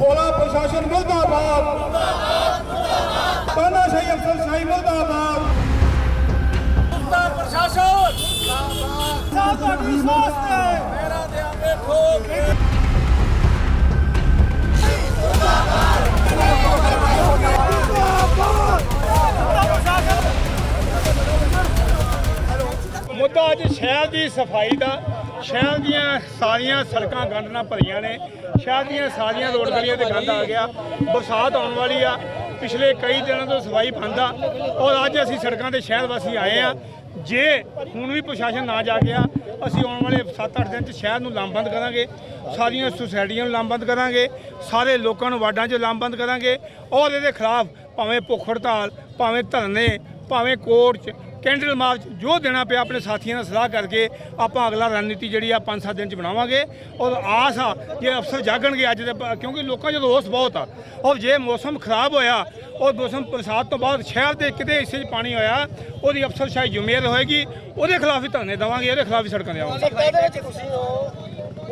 ਭੋਲਾ ਪ੍ਰਸ਼ਾਸਨ ਮੁਰਦਾਬਾਦ। ਮੁਰਦਾਬਾਦ ਤਾਨਾਸ਼ਾਹੀ ਅਫਸਰਸ਼ਾਹੀ ਮੁਰਦਾਬਾਦ। ਦਾ ਪ੍ਰਸ਼ਾਸਨ। ਸਾਹਿਬ ਤੁਹਾਡੀ ਵਿਸ਼ਵਾਸ ਤੇ। ਮੇਰਾ ਦੇਾਂਗੇ ਠੋਕ ਮੁੱਦਾ ਅੱਜ ਸ਼ਹਿਰ ਦੀ ਸਫ਼ਾਈ ਦਾ ਸ਼ਹਿਰ ਦੀਆਂ ਸਾਰੀਆਂ ਸੜਕਾਂ ਗੰਦ ਨਾਲ ਭਰੀਆਂ ਨੇ। ਸ਼ਹਿਰ ਦੀਆਂ ਸਾਰੀਆਂ ਰੋਡ ਗਲੀਆਂ ਤੇ ਗੰਦ ਆ ਗਿਆ। ਬਰਸਾਤ ਆਉਣ ਵਾਲੀ ਆ। ਪਿਛਲੇ ਕਈ ਦਿਨਾਂ ਤੋਂ ਸਫ਼ਾਈ ਬੰਦਾ ਔਰ ਅੱਜ ਅਸੀਂ ਸੜਕਾਂ ਤੇ ਸ਼ਹਿਰ ਵਾਸੀ ਆਏ ਆ। ਜੇ ਹੁਣ ਵੀ ਪ੍ਰਸ਼ਾਸਨ ਨਾ ਜਾ ਗਿਆ, ਅਸੀਂ ਆਉਣ ਵਾਲੇ 7-8 ਦਿਨ ਚ ਸ਼ਹਿਰ ਨੂੰ ਲਾਮਬੰਦ ਕਰਾਂਗੇ। ਸਾਰੀਆਂ ਸੁਸਾਇਟੀਆਂ ਨੂੰ ਲਾਮਬੰਦ ਕਰਾਂਗੇ। ਸਾਰੇ ਲੋਕਾਂ ਨੂੰ ਵਾਰਡਾਂ 'ਚ ਲਾਮਬੰਦ ਕਰਾਂਗੇ। ਔਰ ਇਹਦੇ ਖਿਲਾਫ ਭਾਵੇਂ ਭੁੱਖ ਹੜਤਾਲ, ਭਾਵੇਂ ਧਰਨੇ, ਭਾਵੇਂ ਕੋਰਟ 'ਚ ਕੈਂਡਲ ਮਾਰਚ ਜੋ ਦੇਣਾ ਪਿਆ ਆਪਣੇ ਸਾਥੀਆਂ ਨਾਲ ਸਲਾਹ ਕਰਕੇ ਆਪਾਂ ਅਗਲਾ ਰਣਨੀਤੀ ਜਿਹੜੀ ਆ 5-7 ਦਿਨ ਚ ਬਣਾਵਾਂਗੇ। ਔਰ ਆਸ ਆ ਜੇ ਅਫਸਰ ਜਾਗਣਗੇ ਅੱਜ ਦੇ ਕਿਉਂਕਿ ਲੋਕਾਂ 'ਚ ਰੋਸ ਬਹੁਤ ਆ, ਔਰ ਜੇ ਮੌਸਮ ਖਰਾਬ ਹੋਇਆ, ਔਰ ਮੌਸਮ ਬਰਸਾਤ ਤੋਂ ਬਾਅਦ ਸ਼ਹਿਰ ਦੇ ਕਿਤੇ ਹਿੱਸੇ 'ਚ ਪਾਣੀ ਹੋਇਆ, ਉਹਦੀ ਅਫਸਰ ਸ਼ਾਇਦ ਜ਼ਿੰਮੇਵਾਰ ਹੋਏਗੀ, ਉਹਦੇ ਖਿਲਾਫ ਹੀ ਧਰਨੇ ਦੇਵਾਂਗੇ ਉਹਦੇ ਖਿਲਾਫ ਹੀ ਸੜਕਾਂ ਤੇ ਆਵਾਂਗੇ।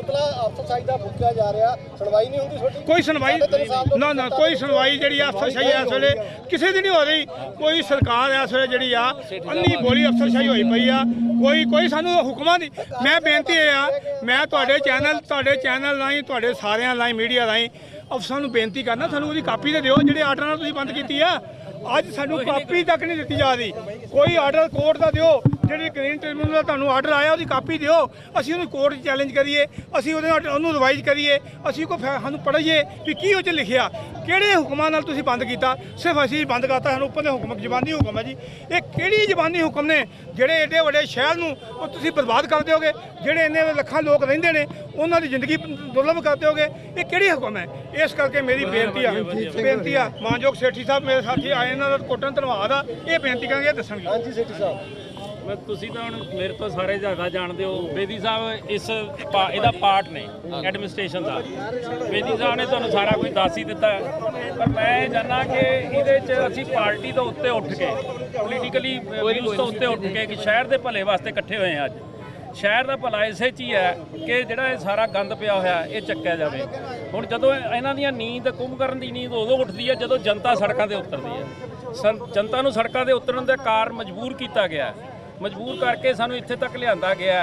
ਸੱਤਾ ਦੇ ਵਿੱਚ ਤੁਸੀਂ ਹੋ ਪੁਤਲਾ ਅਫਸਰਸ਼ਾਹੀ ਦਾ ਫੁੱਕਿਆ ਜਾ ਰਿਹਾ ਸੁਣਵਾਈ ਨਹੀਂ ਹੁੰਦੀ ਤੁਹਾਡੀ? ਕੋਈ ਸੁਣਵਾਈ ਸਾਢੇ ਤਿੰਨ ਸਾਲ ਤੋਂ ਨਾ ਨਾ ਕੋਈ ਸੁਣਵਾਈ ਜਿਹੜੀ ਆ ਅਫਸਰਸ਼ਾਹੀ ਇਸ ਵੇਲੇ ਕਿਸੇ ਦੀ ਨਹੀਂ ਹੋ ਰਹੀ। ਕੋਈ ਸਰਕਾਰ ਇਸ ਵੇਲੇ ਜਿਹੜੀ ਆ ਅੰਨੀ ਬੋਲੀ ਅਫਸਰਸ਼ਾਹੀ ਹੋਈ ਪਈ ਆ। ਕੋਈ ਕੋਈ ਸਾਨੂੰ ਹੁਕਮਾਂ ਦੀ ਮੈਂ ਬੇਨਤੀ ਇਹ ਆ ਮੈਂ ਤੁਹਾਡੇ ਚੈਨਲ ਤੁਹਾਡੇ ਚੈਨਲ ਰਾਹੀਂ ਤੁਹਾਡੇ ਸਾਰਿਆਂ ਰਾਹੀਂ ਮੀਡੀਆ ਰਾਹੀਂ ਅਫਸਰਾਂ ਨੂੰ ਬੇਨਤੀ ਕਰਨਾ ਸਾਨੂੰ ਉਹਦੀ ਕਾਪੀ ਤੇ ਦਿਓ ਜਿਹੜੇ ਆਰਡਰ ਨਾਲ ਤੁਸੀਂ ਬੰਦ ਕੀਤੀ ਆ। ਅੱਜ ਸਾਨੂੰ ਕਾਪੀ ਤੱਕ ਨਹੀਂ ਦਿੱਤੀ ਜਾ ਰਹੀ। ਕੋਈ ਆਰਡਰ ਕੋਰਟ ਦਾ ਦਿਓ। ਜਿਹੜੀ ਗ੍ਰੀਨ ਟ੍ਰਿਬਿਊਨਲ ਦਾ ਤੁਹਾਨੂੰ ਆਰਡਰ ਆਇਆ ਉਹਦੀ ਕਾਪੀ ਦਿਓ। ਅਸੀਂ ਉਹਨੂੰ ਕੋਰਟ 'ਚ ਚੈਲੰਜ ਕਰੀਏ ਅਸੀਂ ਉਹਦੇ ਨਾਲ ਉਹਨੂੰ ਰਿਵਾਈਜ਼ ਕਰੀਏ ਅਸੀਂ ਕੋ ਸਾਨੂੰ ਪੜ੍ਹੀਏ ਵੀ ਕੀ ਉਹ 'ਚ ਲਿਖਿਆ। ਕਿਹੜੇ ਹੁਕਮਾਂ ਨਾਲ ਤੁਸੀਂ ਬੰਦ ਕੀਤਾ? ਸਿਰਫ ਅਸੀਂ ਬੰਦ ਕਰਤਾ ਸਾਨੂੰ ਉੱਪਰ ਦੇ ਹੁਕਮ ਜ਼ਬਾਨੀ ਹੁਕਮ ਹੈ ਜੀ। ਇਹ ਕਿਹੜੀ ਜ਼ਬਾਨੀ ਹੁਕਮ ਨੇ? ਜਿਹੜੇ ਏਡੇ ਵੱਡੇ ਸ਼ਹਿਰ ਨੂੰ ਉਹ ਤੁਸੀਂ ਬਰਬਾਦ ਕਰ ਦਿਓਗੇ ਜਿਹੜੇ ਇੰਨੇ ਲੱਖਾਂ ਲੋਕ ਰਹਿੰਦੇ ਨੇ ਉਹਨਾਂ ਦੀ ਜ਼ਿੰਦਗੀ ਦੁਰਲਭ ਕਰ ਦਿਓਗੇ ਇਹ ਕਿਹੜੀ ਹੁਕਮ ਹੈ? ਇਸ ਕਰਕੇ ਮੇਰੀ ਬੇਨਤੀ ਆ ਬੇਨਤੀ ਆ ਮਾਨਯੋਗ ਸੇਠੀ ਸਾਹਿਬ ਮੇਰੇ ਸਾਥੀ ਆਏ ਇਹਨਾਂ ਦਾ ਕੋਟਨ ਧੰਨਵਾਦ ਆ ਇਹ ਬੇਨਤੀ ਕਰਾਂਗੇ ਦੱਸਣਗੇ। ਹਾਂਜੀ ਸੇਠੀ ਸਾਹਿਬ। ਮੈਂ ਤੁਸੀਂ ਤਾਂ ਹੁਣ ਮੇਰੇ ਤੋਂ ਸਾਰੇ ਜ਼ਿਆਦਾ ਜਾਣਦੇ ਹੋ। ਬੇਦੀ ਸਾਹਿਬ ਇਸ ਪਾ- ਇਹਦਾ ਪਾਰਟ ਨੇ ਐਡਮਿਨਿਸਟ੍ਰੇਸ਼ਨ ਦਾ। ਬੇਦੀ ਸਾਹਿਬ ਨੇ ਤੁਹਾਨੂੰ ਸਾਰਾ ਕੁਝ ਦੱਸ ਹੀ ਦਿੱਤਾ। ਹੈ। ਪਰ ਮੈਂ ਜਾਣਨਾ ਕਿ ਇਹਦੇ 'ਚ ਅਸੀਂ ਪਾਰਟੀ ਤੋਂ ਉੱਤੇ ਉੱਠ ਕੇ ਪੋਲੀਟੀਕਲੀ ਵਿਊਜ਼ ਤੋਂ ਉੱਤੇ ਉੱਠ ਕੇ ਕਿ ਸ਼ਹਿਰ ਦੇ ਭਲੇ ਵਾਸਤੇ ਇਕੱਠੇ ਹੋਏ ਹਾਂ ਅੱਜ। ਸ਼ਹਿਰ ਦਾ ਭਲਾ ਇਸੇ 'ਚ ਹੀ ਹੈ ਕਿ ਜਿਹੜਾ ਇਹ ਸਾਰਾ ਗੰਦ ਪਿਆ ਹੋਇਆ ਇਹ ਚੱਕਿਆ ਜਾਵੇ। ਹੁਣ ਜਦੋਂ ਇਹਨਾਂ ਦੀਆਂ ਨੀਂਦ ਕੁੰਭਕਰਨ ਦੀ ਨੀਂਦ ਉਦੋਂ ਉੱਠਦੀ ਹੈ ਜਦੋਂ ਜਨਤਾ ਸੜਕਾਂ ਤੇ ਉਤਰਦੀ ਹੈ। ਸੰ- ਜਨਤਾ ਨੂੰ ਸੜਕਾਂ ਤੇ ਉਤਰਨ ਦਾ ਕਾਰਨ ਮਜਬੂਰ ਕੀਤਾ ਗਿਆ ਹੈ। ਮਜਬੂਰ ਕਰਕੇ ਸਾਨੂੰ ਇੱਥੇ ਤੱਕ ਲਿਆਂਦਾ ਗਿਆ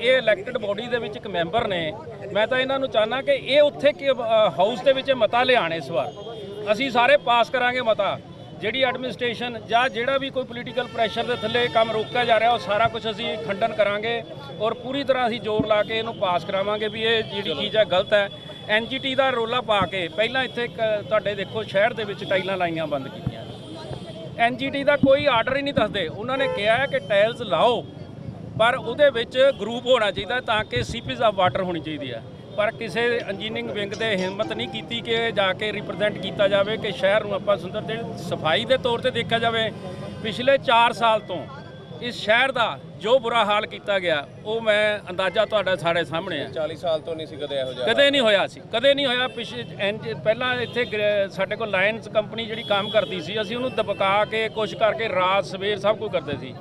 ਇਹ ਇਲੈਕਟਿਡ ਬੋਡੀ ਦੇ ਵਿੱਚ ਇੱਕ ਮੈਂਬਰ ਨੇ। ਮੈਂ ਤਾਂ ਇਹਨਾਂ ਨੂੰ ਚਾਹਨਾ ਕਿ ਇਹ ਉੱਥੇ ਕਿ ਹਾਊਸ ਦੇ ਵਿੱਚ ਮਤਾ ਲਿਆਣ ਇਸ ਵਾਰ। ਅਸੀਂ ਸਾਰੇ ਪਾਸ ਕਰਾਂਗੇ ਮਤਾ। ਜਿਹੜੀ ਐਡਮਿਨਿਸਟ੍ਰੇਸ਼ਨ ਜਾਂ ਜਿਹੜਾ ਵੀ ਕੋਈ ਪੋਲੀਟੀਕਲ ਪ੍ਰੈਸ਼ਰ ਦੇ ਥੱਲੇ ਕੰਮ ਰੋਕਿਆ ਜਾ ਰਿਹਾ ਉਹ ਸਾਰਾ ਕੁਝ ਅਸੀਂ ਖੰਡਨ ਕਰਾਂਗੇ ਔਰ ਪੂਰੀ ਤਰ੍ਹਾਂ ਅਸੀਂ ਜ਼ੋਰ ਲਾ ਕੇ ਇਹਨੂੰ ਪਾਸ ਕਰਾਵਾਂਗੇ ਵੀ ਇਹ ਜਿਹੜੀ ਚੀਜ਼ ਹੈ ਗਲਤ ਹੈ। ਐਨਜੀਟੀ ਦਾ ਰੋਲਾ ਪਾ ਕੇ ਪਹਿਲਾਂ ਇੱਥੇ ਤੁਹਾਡੇ ਦੇਖੋ ਸ਼ਹਿਰ ਦੇ ਵਿੱਚ ਟਾਈਲਾਂ ਲਾਈਆਂ ਬੰਦ ਕੀਤੀਆਂ। ਐਨਜੀਟੀ ਦਾ ਕੋਈ ਆਰਡਰ ਹੀ ਨਹੀਂ ਦੱਸਦੇ। ਉਹਨਾਂ ਨੇ ਕਿਹਾ ਹੈ ਕਿ ਟਾਇਲਸ ਲਾਓ, ਪਰ ਉਹਦੇ ਵਿੱਚ ਗਰੂਪ ਹੋਣਾ ਚਾਹੀਦਾ ਤਾਂ ਕਿ ਸੀਪੀਜ਼ ਆਫ ਵਾਟਰ ਹੋਣੀ ਚਾਹੀਦੀ ਹੈ। ਪਰ ਕਿਸੇ ਇੰਜੀਨੀਅਰਿੰਗ ਵਿੰਗ ਦੇ ਹਿੰਮਤ ਨਹੀਂ ਕੀਤੀ ਕਿ ਜਾ ਕੇ ਰਿਪਰੈਜ਼ੈਂਟ ਕੀਤਾ ਜਾਵੇ ਕਿ ਸ਼ਹਿਰ ਨੂੰ ਆਪਾਂ ਸੁੰਦਰ ਦੇ ਸਫ਼ਾਈ ਦੇ ਤੌਰ ਤੇ ਦੇਖਿਆ ਜਾਵੇ। ਪਿਛਲੇ 4 ਸਾਲ ਤੋਂ ਇਸ ਸ਼ਹਿਰ ਦਾ ਜੋ ਬੁਰਾ ਹਾਲ ਕੀਤਾ ਗਿਆ ਉਹ ਮੈਂ ਅੰਦਾਜ਼ਾ ਤੁਹਾਡਾ ਸਾਡੇ ਸਾਹਮਣੇ ਹੈ 40 ਸਾਲ ਤੋਂ ਨਹੀਂ ਸੀ ਕਦੇ ਇਹੋ ਜਿਹਾ ਕਦੇ ਨਹੀਂ ਹੋਇਆ ਸੀ ਕਦੇ ਨਹੀਂ ਹੋਇਆ। ਪਿਛੇ ਪਹਿਲਾਂ ਇੱਥੇ ਸਾਡੇ ਕੋਲ ਲਾਇਨਸ ਕੰਪਨੀ ਜਿਹੜੀ ਕੰਮ ਕਰਦੀ ਸੀ ਅਸੀਂ ਉਹਨੂੰ ਦਬਕਾ ਕੇ ਕੁਛ ਕਰਕੇ ਰਾਤ ਸਵੇਰ ਸਭ ਕੁਝ ਕਰਦੇ ਸੀ।